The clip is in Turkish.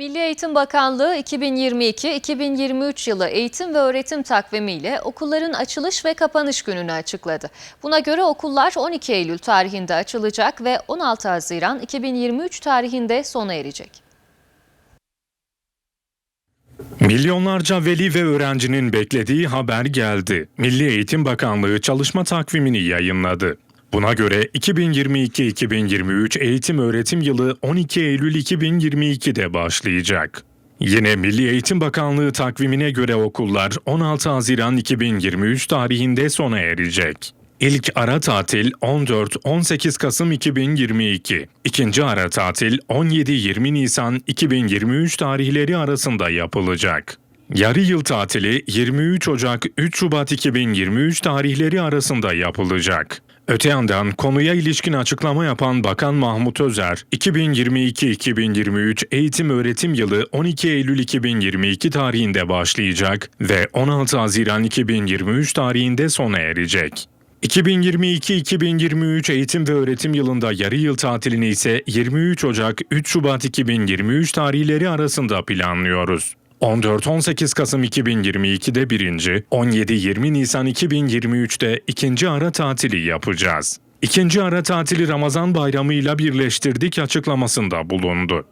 Milli Eğitim Bakanlığı 2022-2023 yılı eğitim ve öğretim takvimiyle okulların açılış ve kapanış gününü açıkladı. Buna göre okullar 12 Eylül tarihinde açılacak ve 16 Haziran 2023 tarihinde sona erecek. Milyonlarca veli ve öğrencinin beklediği haber geldi. Milli Eğitim Bakanlığı çalışma takvimini yayınladı. Buna göre 2022-2023 eğitim öğretim yılı 12 Eylül 2022'de başlayacak. Yine Milli Eğitim Bakanlığı takvimine göre okullar 16 Haziran 2023 tarihinde sona erecek. İlk ara tatil 14-18 Kasım 2022, ikinci ara tatil 17-20 Nisan 2023 tarihleri arasında yapılacak. Yarı yıl tatili 23 Ocak 3 Şubat 2023 tarihleri arasında yapılacak. Öte yandan konuya ilişkin açıklama yapan Bakan Mahmut Özer, 2022-2023 eğitim öğretim yılı 12 Eylül 2022 tarihinde başlayacak ve 16 Haziran 2023 tarihinde sona erecek. 2022-2023 eğitim ve öğretim yılında yarı yıl tatilini ise 23 Ocak 3 Şubat 2023 tarihleri arasında planlıyoruz. 14-18 Kasım 2022'de birinci, 17-20 Nisan 2023'te ikinci ara tatili yapacağız. İkinci ara tatili Ramazan bayramıyla birleştirdik açıklamasında bulundu.